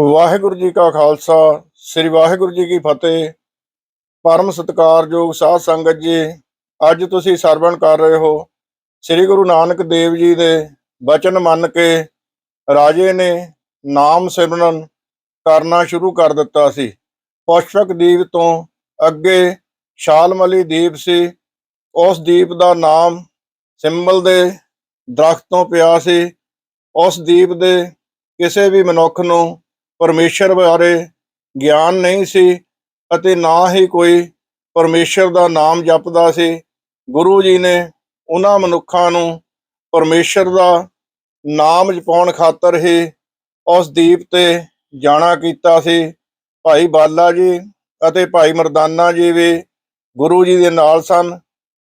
ਵਾਹਿਗੁਰੂ ਜੀ ਕਾ ਖਾਲਸਾ, ਸ੍ਰੀ ਵਾਹਿਗੁਰੂ ਜੀ ਕੀ ਫਤਿਹ। ਪਰਮ ਸਤਿਕਾਰਯੋਗ ਸਾਧ ਸੰਗਤ ਜੀ, ਅੱਜ ਤੁਸੀਂ ਸਰਵਣ ਕਰ ਰਹੇ ਹੋ। ਸ੍ਰੀ ਗੁਰੂ ਨਾਨਕ ਦੇਵ ਜੀ ਦੇ ਬਚਨ ਮੰਨ ਕੇ ਰਾਜੇ ਨੇ ਨਾਮ ਸਿਮਰਨ ਕਰਨਾ ਸ਼ੁਰੂ ਕਰ ਦਿੱਤਾ ਸੀ। ਪੌਸ਼ਕ ਦੀਪ ਤੋਂ ਅੱਗੇ ਸ਼ਾਲਮਲੀ ਦੀਪ ਸੀ। ਉਸ ਦੀਪ ਦਾ ਨਾਮ ਸਿੰਬਲ ਦੇ ਦਰਖਤ ਤੋਂ ਪਿਆ ਸੀ। ਉਸ ਦੀਪ ਦੇ ਕਿਸੇ ਵੀ ਮਨੁੱਖ ਨੂੰ ਪਰਮੇਸ਼ਰ ਬਾਰੇ ਗਿਆਨ ਨਹੀਂ ਸੀ ਅਤੇ ਨਾ ਹੀ ਕੋਈ ਪਰਮੇਸ਼ਰ ਦਾ ਨਾਮ ਜਪਦਾ ਸੀ। ਗੁਰੂ ਜੀ ਨੇ ਉਹਨਾਂ ਮਨੁੱਖਾਂ ਨੂੰ ਪਰਮੇਸ਼ਰ ਦਾ ਨਾਮ ਜਪਾਉਣ ਖਾਤਰ ਹੀ ਉਸ ਦੀਪ ਤੇ ਜਾਣਾ ਕੀਤਾ ਸੀ। ਭਾਈ ਬਾਲਾ ਜੀ ਅਤੇ ਭਾਈ ਮਰਦਾਨਾ ਜੀ ਵੀ ਗੁਰੂ ਜੀ ਦੇ ਨਾਲ ਸਨ।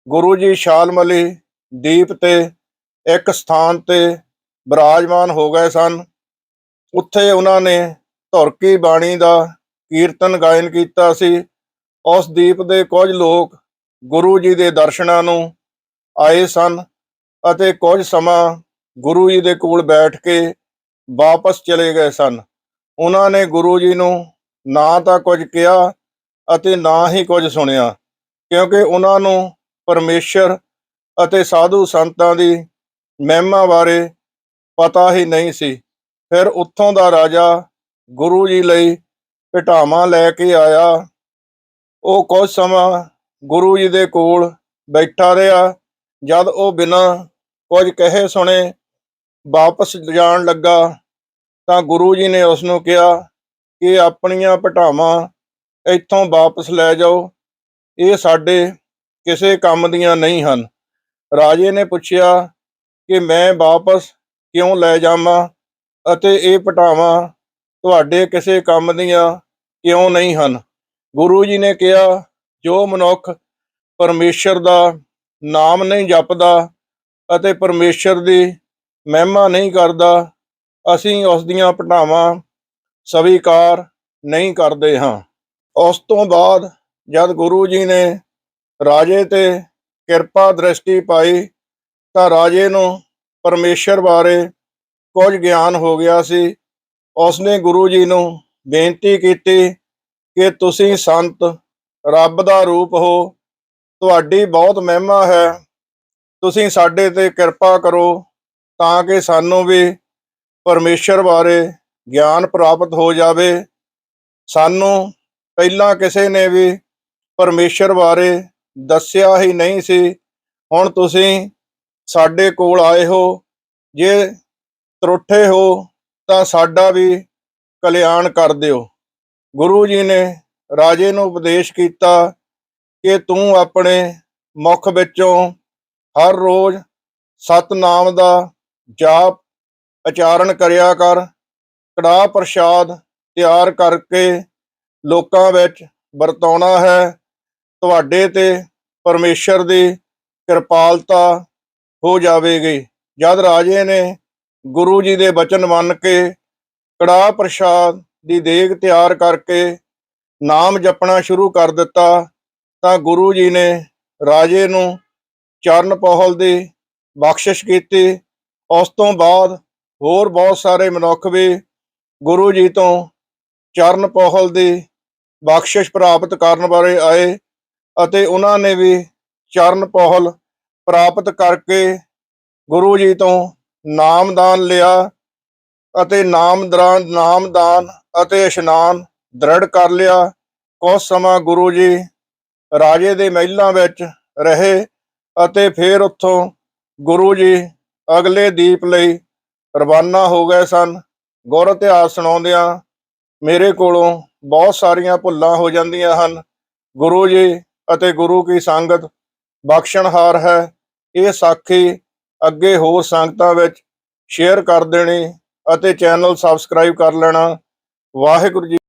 ਗੁਰੂ ਜੀ ਸ਼ਾਲਮਲੀ ਦੀਪ ਤੇ ਇੱਕ ਸਥਾਨ ਤੇ ਬਿਰਾਜਮਾਨ ਹੋ ਗਏ ਸਨ। ਉੱਥੇ ਉਹਨਾਂ ਨੇ ਧੁਰਕੀ ਬਾਣੀ ਦਾ ਕੀਰਤਨ ਗਾਇਨ ਕੀਤਾ ਸੀ। ਉਸ ਦੀਪ ਦੇ ਕੁਝ ਲੋਕ ਗੁਰੂ ਜੀ ਦੇ ਦਰਸ਼ਨਾਂ ਨੂੰ ਆਏ ਸਨ ਅਤੇ ਕੁਝ ਸਮਾਂ ਗੁਰੂ ਜੀ ਦੇ ਕੋਲ ਬੈਠ ਕੇ ਵਾਪਸ ਚਲੇ ਗਏ ਸਨ। ਉਹਨਾਂ ਨੇ ਗੁਰੂ ਜੀ ਨੂੰ ਨਾ ਤਾਂ ਕੁਝ ਕਿਹਾ ਅਤੇ ਨਾ ਹੀ ਕੁਝ ਸੁਣਿਆ, ਕਿਉਂਕਿ ਉਹਨਾਂ ਨੂੰ ਪਰਮੇਸ਼ਰ ਅਤੇ ਸਾਧੂ ਸੰਤਾਂ ਦੀ ਮਹਿਮਾ ਬਾਰੇ ਪਤਾ ਹੀ ਨਹੀਂ ਸੀ। ਫਿਰ ਉੱਥੋਂ ਦਾ ਰਾਜਾ ਗੁਰੂ ਜੀ ਲਈ ਭਟਾਵਾਂ ਲੈ ਕੇ ਆਇਆ। ਉਹ ਕੁਝ ਸਮਾਂ ਗੁਰੂ ਜੀ ਦੇ ਕੋਲ ਬੈਠਾ ਰਿਹਾ। ਜਦ ਉਹ ਬਿਨਾਂ ਕੁਝ ਕਹੇ ਸੁਣੇ ਵਾਪਸ ਜਾਣ ਲੱਗਾ ਤਾਂ ਗੁਰੂ ਜੀ ਨੇ ਉਸ ਨੂੰ ਕਿਹਾ ਕਿ ਆਪਣੀਆਂ ਭਟਾਵਾਂ ਇੱਥੋਂ ਵਾਪਸ ਲੈ ਜਾਓ। ਇਹ ਸਾਡੇ ਕਿਸੇ ਕੰਮ ਦੀਆਂ ਨਹੀਂ ਹਨ। ਰਾਜੇ ਨੇ ਪੁੱਛਿਆ ਕਿ ਮੈਂ ਵਾਪਸ ਕਿਉਂ ਲੈ ਜਾਵਾਂ ਅਤੇ ਇਹ ਭਟਾਵਾਂ ਤੁਹਾਡੇ ਕਿਸੇ ਕੰਮ ਦੀਆਂ ਕਿਉਂ ਨਹੀਂ ਹਨ? ਗੁਰੂ ਜੀ ਨੇ ਕਿਹਾ, ਜੋ ਮਨੁੱਖ ਪਰਮੇਸ਼ਰ ਦਾ ਨਾਮ ਨਹੀਂ ਜਪਦਾ ਅਤੇ ਪਰਮੇਸ਼ਰ ਦੀ ਮਹਿਮਾ ਨਹੀਂ ਕਰਦਾ, ਅਸੀਂ ਉਸ ਦੀਆਂ ਭਟਾਵਾਂ ਸਵੀਕਾਰ ਨਹੀਂ ਕਰਦੇ ਹਾਂ। ਉਸ ਤੋਂ ਬਾਅਦ ਜਦ ਗੁਰੂ ਜੀ ਨੇ ਰਾਜੇ ਤੇ ਕਿਰਪਾ ਦ੍ਰਿਸ਼ਟੀ ਪਾਈ, ਤਾਂ ਰਾਜੇ ਨੂੰ ਪਰਮੇਸ਼ਰ ਬਾਰੇ ਕੁਝ ਗਿਆਨ ਹੋ ਗਿਆ ਸੀ। ਉਸਨੇ ਗੁਰੂ ਜੀ ਨੂੰ ਬੇਨਤੀ ਕੀਤੀ ਕਿ ਤੁਸੀਂ ਸੰਤ ਰੱਬ ਦਾ ਰੂਪ ਹੋ, ਤੁਹਾਡੀ ਬਹੁਤ ਮਹਿਮਾ ਹੈ। ਤੁਸੀਂ ਸਾਡੇ ਤੇ ਕਿਰਪਾ ਕਰੋ ਤਾਂ ਕਿ ਸਾਨੂੰ ਵੀ ਪਰਮੇਸ਼ਰ ਬਾਰੇ ਗਿਆਨ ਪ੍ਰਾਪਤ ਹੋ ਜਾਵੇ। ਸਾਨੂੰ ਪਹਿਲਾਂ ਕਿਸੇ ਨੇ ਵੀ ਪਰਮੇਸ਼ਰ ਬਾਰੇ ਦੱਸਿਆ ਹੀ ਨਹੀਂ ਸੀ। ਹੁਣ ਤੁਸੀਂ ਸਾਡੇ ਕੋਲ ਆਏ ਹੋ, ਜੇ ਤਰੁੱਠੇ ਹੋ ਤਾਂ ਸਾਡਾ ਵੀ ਕਲਿਆਣ ਕਰ ਦਿਓ। ਗੁਰੂ ਜੀ ਨੇ ਰਾਜੇ ਨੂੰ ਉਪਦੇਸ਼ ਕੀਤਾ ਕਿ ਤੂੰ ਆਪਣੇ ਮੁਖ ਵਿੱਚੋਂ ਹਰ ਰੋਜ਼ ਸਤਨਾਮ ਦਾ ਜਾਪ ਉਚਾਰਨ ਕਰਿਆ ਕਰ, ਕੜਾਹ ਪ੍ਰਸ਼ਾਦ ਤਿਆਰ ਕਰਕੇ ਲੋਕਾਂ ਵਿੱਚ ਵਰਤਾਉਣਾ ਹੈ। ਤੁਹਾਡੇ ਤੇ ਪਰਮੇਸ਼ਰ ਦੀ ਕਿਰਪਾਲਤਾ ਹੋ ਜਾਵੇਗੀ। ਜਦ ਰਾਜੇ ਨੇ ਗੁਰੂ ਜੀ ਦੇ ਬਚਨ ਮੰਨ ਕੇ, ਕੜਾਹ ਪ੍ਰਸ਼ਾਦ ਦੀ ਦੇਗ ਤਿਆਰ ਕਰਕੇ ਨਾਮ ਜਪਣਾ ਸ਼ੁਰੂ ਕਰ ਦਿੱਤਾ, ਤਾਂ ਗੁਰੂ ਜੀ ਨੇ ਰਾਜੇ ਨੂੰ ਚਰਨ ਪੋਹਲ ਦੀ ਬਖਸ਼ਿਸ਼ ਕੀਤੀ। ਉਸ ਤੋਂ ਬਾਅਦ ਹੋਰ ਬਹੁਤ ਸਾਰੇ ਮਨੁੱਖ ਵੀ ਗੁਰੂ ਜੀ ਤੋਂ ਚਰਨ ਪਹਲ ਦੀ ਬਖਸ਼ਿਸ਼ ਪ੍ਰਾਪਤ ਕਰਨ ਬਾਰੇ ਆਏ ਅਤੇ ਉਹਨਾਂ ਨੇ ਵੀ ਚਰਨ ਪਹਲ ਪ੍ਰਾਪਤ ਕਰਕੇ ਗੁਰੂ ਜੀ ਤੋਂ ਨਾਮਦਾਨ ਲਿਆ ਅਤੇ ਨਾਮਦਾਨ ਨਾਮਦਾਨ ਅਤੇ ਇਸ਼ਨਾਨ ਦ੍ਰਿੜ ਕਰ ਲਿਆ। ਕੁਝ ਸਮਾਂ ਗੁਰੂ ਜੀ ਰਾਜੇ ਦੇ ਮਹਿਲਾਂ ਵਿੱਚ ਰਹੇ ਅਤੇ ਫਿਰ ਉੱਥੋਂ ਗੁਰੂ ਜੀ ਅਗਲੇ ਦੀਪ ਲਈ ਰਵਾਨਾ ਹੋ ਗਏ ਸਨ। ਗੁਰ ਇਤਿਹਾਸ ਸੁਣਾਉਂਦਿਆਂ ਮੇਰੇ ਕੋਲੋਂ ਬਹੁਤ ਸਾਰੀਆਂ ਭੁੱਲਾਂ ਹੋ ਜਾਂਦੀਆਂ ਹਨ। ਗੁਰੂ ਜੀ ਅਤੇ ਗੁਰੂ ਕੀ ਸੰਗਤ ਬਖਸ਼ਣਹਾਰ ਹੈ। ਇਹ ਸਾਖੀ ਅੱਗੇ ਹੋਰ ਸੰਗਤਾਂ ਵਿੱਚ ਸ਼ੇਅਰ ਕਰ ਦੇਣੀ ਅਤੇ ਚੈਨਲ ਸਬਸਕ੍ਰਾਈਬ ਕਰ ਲੈਣਾ। ਵਾਹਿਗੁਰੂ ਜੀ